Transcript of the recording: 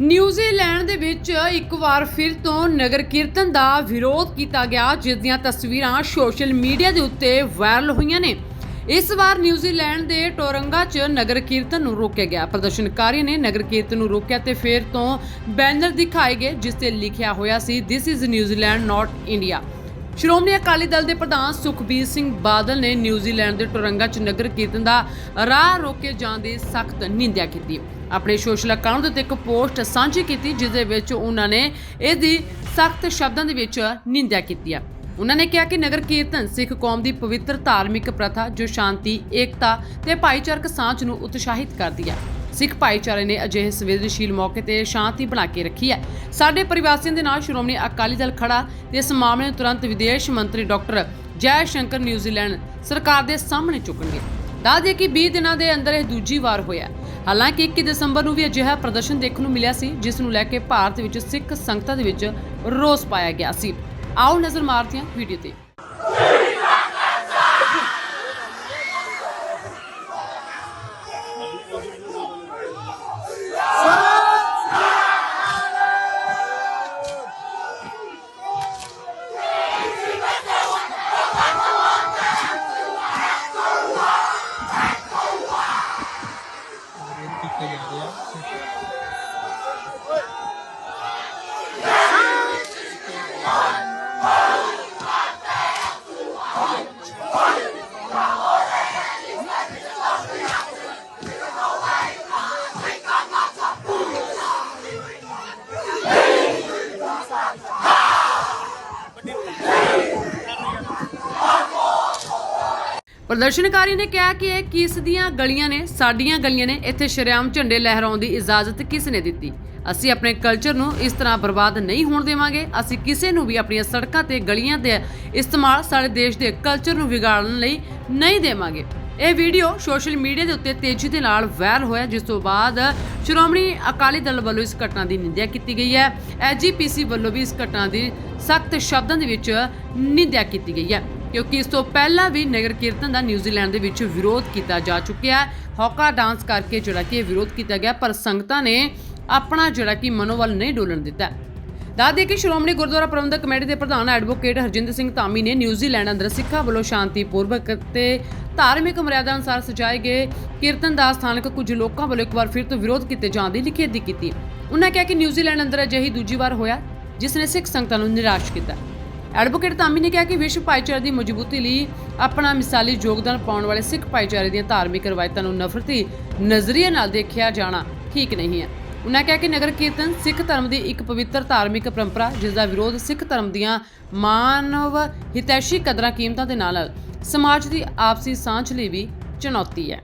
New Zealand ਦੇ ਵਿੱਚ ਇੱਕ ਵਾਰ ਫਿਰ ਤੋਂ ਨਗਰ ਕੀਰਤਨ ਦਾ ਵਿਰੋਧ ਕੀਤਾ ਗਿਆ, ਜਿਸ ਦੀਆਂ ਤਸਵੀਰਾਂ ਸੋਸ਼ਲ ਮੀਡੀਆ ਦੇ ਉੱਤੇ ਵਾਇਰਲ ਹੋਈਆਂ ਨੇ। ਇਸ ਵਾਰ ਨਿਊਜ਼ੀਲੈਂਡ ਦੇ ਟੋਰੰਗਾ 'ਚ ਨਗਰ ਕੀਰਤਨ ਨੂੰ ਰੋਕਿਆ ਗਿਆ। ਪ੍ਰਦਰਸ਼ਨਕਾਰੀਆਂ ਨੇ ਨਗਰ ਕੀਰਤਨ ਨੂੰ ਰੋਕਿਆ ਤੇ ਫਿਰ ਤੋਂ ਬੈਨਰ ਦਿਖਾਏ ਗਏ, ਜਿਸ ਤੇ ਲਿਖਿਆ ਹੋਇਆ ਸੀ this is New Zealand not India Shiromani Akali Dal ਦੇ ਪ੍ਰਧਾਨ ਸੁਖਬੀਰ ਸਿੰਘ ਬਾਦਲ ਨੇ ਨਿਊਜ਼ੀਲੈਂਡ ਦੇ ਟੋਰੰਗਾ 'ਚ ਨਗਰ ਕੀਰਤਨ ਦਾ ਰਾਹ ਰੋਕੇ ਜਾਣ ਦੀ ਸਖਤ ਨਿੰਦਿਆ ਕੀਤੀ। ਆਪਣੇ ਸੋਸ਼ਲ ਅਕਾਊਂਟ ਉੱਤੇ ਇੱਕ ਪੋਸਟ ਸਾਂਝੀ ਕੀਤੀ ਜਿਸ ਦੇ ਵਿੱਚ ਉਹਨਾਂ ਨੇ ਇਹਦੀ ਸਖਤ ਸ਼ਬਦਾਂ ਦੇ ਵਿੱਚ ਨਿੰਦਿਆ ਕੀਤੀ ਹੈ ਉਹਨਾਂ ਨੇ ਕਿਹਾ ਕਿ ਨਗਰ ਕੀਰਤਨ ਸਿੱਖ ਕੌਮ ਦੀ ਪਵਿੱਤਰ ਧਾਰਮਿਕ ਪ੍ਰਥਾ ਜੋ ਸ਼ਾਂਤੀ, ਏਕਤਾ ਤੇ ਭਾਈਚਾਰਕ ਸਾਂਝ ਨੂੰ ਉਤਸ਼ਾਹਿਤ ਕਰਦੀ ਹੈ ਸਿੱਖ ਭਾਈਚਾਰੇ ਨੇ ਅਜਿਹੇ ਸੰਵੇਦਨਸ਼ੀਲ ਮੌਕੇ ਤੇ ਸ਼ਾਂਤੀ ਬਣਾ ਕੇ ਰੱਖੀ ਹੈ ਸਾਡੇ ਪਰਿਵਾਸੀਆਂ ਦੇ ਨਾਲ ਸ਼੍ਰੋਮਣੀ ਅਕਾਲੀ ਦਲ ਖੜਾ ਤੇ ਇਸ ਮਾਮਲੇ ਨੂੰ ਤੁਰੰਤ ਵਿਦੇਸ਼ ਮੰਤਰੀ ਡਾਕਟਰ ਜੈ ਸ਼ੰਕਰ ਨਿਊਜ਼ੀਲੈਂਡ ਸਰਕਾਰ ਦੇ ਸਾਹਮਣੇ ਚੁੱਕਣਗੇ। ਦੱਸ ਦਈਏ ਕਿ 20 ਦਿਨਾਂ ਦੇ ਅੰਦਰ ਇਹ ਦੂਜੀ ਵਾਰ ਹੋਇਆ। ਹਾਲਾਂਕਿ 21 ਦਸੰਬਰ ਨੂੰ ਵੀ ਅਜਿਹਾ ਪ੍ਰਦਰਸ਼ਨ ਦੇਖਣ ਨੂੰ ਮਿਲਿਆ ਸੀ, ਜਿਸ ਨੂੰ ਲੈ ਕੇ ਭਾਰਤ ਵਿੱਚ ਸਿੱਖ ਸੰਗਤਾਂ ਦੇ ਵਿੱਚ ਰੋਸ ਪਾਇਆ ਗਿਆ ਸੀ। ਆਓ ਨਜ਼ਰ ਮਾਰਦੇ ਹਾਂ ਵੀਡੀਓ ਤੇ। Thank you. ਪ੍ਰਦਰਸ਼ਨਕਾਰੀ ਨੇ ਕਿਹਾ ਕਿ ਇਹ ਕਿਸ ਦੀਆਂ ਗਲੀਆਂ ਨੇ, ਸਾਡੀਆਂ ਗਲੀਆਂ ਨੇ, ਇੱਥੇ ਸ਼ਰੇਆਮ ਝੰਡੇ ਲਹਿਰਾਉਣ ਦੀ ਇਜਾਜ਼ਤ ਕਿਸ ਨੇ ਦਿੱਤੀ? ਅਸੀਂ ਆਪਣੇ ਕਲਚਰ ਨੂੰ ਇਸ ਤਰ੍ਹਾਂ ਬਰਬਾਦ ਨਹੀਂ ਹੋਣ ਦੇਵਾਂਗੇ, ਅਸੀਂ ਕਿਸੇ ਨੂੰ ਵੀ ਆਪਣੀਆਂ ਸੜਕਾਂ ਤੇ ਗਲੀਆਂ ਦੇ ਇਸਤੇਮਾਲ ਸਾਡੇ ਦੇਸ਼ ਦੇ ਕਲਚਰ ਨੂੰ ਵਿਗਾੜਨ ਲਈ ਨਹੀਂ ਦੇਵਾਂਗੇ। ਇਹ ਵੀਡੀਓ ਸੋਸ਼ਲ ਮੀਡੀਆ ਦੇ ਉੱਤੇ ਤੇਜ਼ੀ ਦੇ ਨਾਲ ਵਾਇਰਲ ਹੋਇਆ, ਜਿਸ ਤੋਂ ਬਾਅਦ ਸ਼੍ਰੋਮਣੀ ਅਕਾਲੀ ਦਲ ਵੱਲੋਂ ਇਸ ਘਟਨਾ ਦੀ ਨਿੰਦਿਆ ਕੀਤੀ ਗਈ ਹੈ। ਐਜੀਪੀਸੀ ਵੱਲੋਂ ਵੀ ਇਸ ਘਟਨਾ ਦੀ ਸਖਤ ਸ਼ਬਦਾਂ ਦੇ ਵਿੱਚ ਨਿੰਦਿਆ ਕੀਤੀ ਗਈ ਹੈ। ਕਿਉਂਕਿ ਇਸ ਤੋਂ ਪਹਿਲਾਂ ਵੀ ਨਗਰ ਕੀਰਤਨ ਦਾ ਨਿਊਜ਼ੀਲੈਂਡ ਦੇ ਵਿੱਚ ਵਿਰੋਧ ਕੀਤਾ ਜਾ ਚੁੱਕਿਆ ਹੈ। ਹੌਕਾ ਡਾਂਸ ਕਰਕੇ ਜਿਹੜਾ ਕਿ ਵਿਰੋਧ ਕੀਤਾ ਗਿਆ, ਪਰ ਸੰਗਤਾਂ ਨੇ ਆਪਣਾ ਜਿਹੜਾ ਕਿ ਮਨੋਬਲ ਨਹੀਂ ਡੋਲਣ ਦਿੱਤਾ। ਦੱਸਦੇ ਕਿ ਸ਼੍ਰੋਮਣੀ ਗੁਰਦੁਆਰਾ ਪ੍ਰਬੰਧਕ ਕਮੇਟੀ ਦੇ ਪ੍ਰਧਾਨ ਐਡਵੋਕੇਟ ਹਰਜਿੰਦਰ ਸਿੰਘ ਧਾਮੀ ਨੇ ਨਿਊਜ਼ੀਲੈਂਡ ਅੰਦਰ ਸਿੱਖਾਂ ਵੱਲੋਂ ਸ਼ਾਂਤੀਪੂਰਵਕ ਤੇ ਧਾਰਮਿਕ ਮਰਿਆਦਾ ਅਨੁਸਾਰ ਸਜਾਏ ਗਏ ਕੀਰਤਨ ਦਾ ਸਥਾਨਕ ਕੁਝ ਲੋਕਾਂ ਵੱਲੋਂ ਇੱਕ ਵਾਰ ਫਿਰ ਤੋਂ ਵਿਰੋਧ ਕੀਤੇ ਜਾਣ ਦੀ ਲਿਖੇਦੀ ਕੀਤੀ। ਉਹਨਾਂ ਕਿਹਾ ਕਿ ਨਿਊਜ਼ੀਲੈਂਡ ਅੰਦਰ ਅਜਿਹੀ ਦੂਜੀ ਵਾਰ ਹੋਇਆ, ਜਿਸ ਨੇ ਸਿੱਖ ਸੰਗਤਾਂ ਨੂੰ ਨਿਰਾਸ਼ ਕੀਤਾ। ਐਡਵੋਕੇਟ ਤਾਮੀ ਨੇ ਕਿਹਾ ਕਿ ਵਿਸ਼ਵ ਭਾਈਚਾਰੇ ਦੀ ਮਜ਼ਬੂਤੀ ਲਈ ਆਪਣਾ ਮਿਸਾਲੀ ਯੋਗਦਾਨ ਪਾਉਣ ਵਾਲੇ ਸਿੱਖ ਭਾਈਚਾਰੇ ਦੀਆਂ ਧਾਰਮਿਕ ਰਵਾਇਤਾਂ ਨੂੰ ਨਫ਼ਰਤੀ ਨਜ਼ਰੀਏ ਨਾਲ ਦੇਖਿਆ ਜਾਣਾ ਠੀਕ ਨਹੀਂ ਹੈ। ਉਨ੍ਹਾਂ ਕਿਹਾ ਕਿ ਨਗਰ ਕੀਰਤਨ ਸਿੱਖ ਧਰਮ ਦੀ ਇੱਕ ਪਵਿੱਤਰ ਧਾਰਮਿਕ ਪਰੰਪਰਾ, ਜਿਸ ਦਾ ਵਿਰੋਧ ਸਿੱਖ ਧਰਮ ਦੀਆਂ ਮਾਨਵ ਹਿਤੈਸ਼ੀ ਕਦਰਾਂ ਕੀਮਤਾਂ ਦੇ ਨਾਲ ਨਾਲ ਸਮਾਜ ਦੀ ਆਪਸੀ ਸਾਂਝ ਲਈ ਵੀ ਚੁਣੌਤੀ ਹੈ।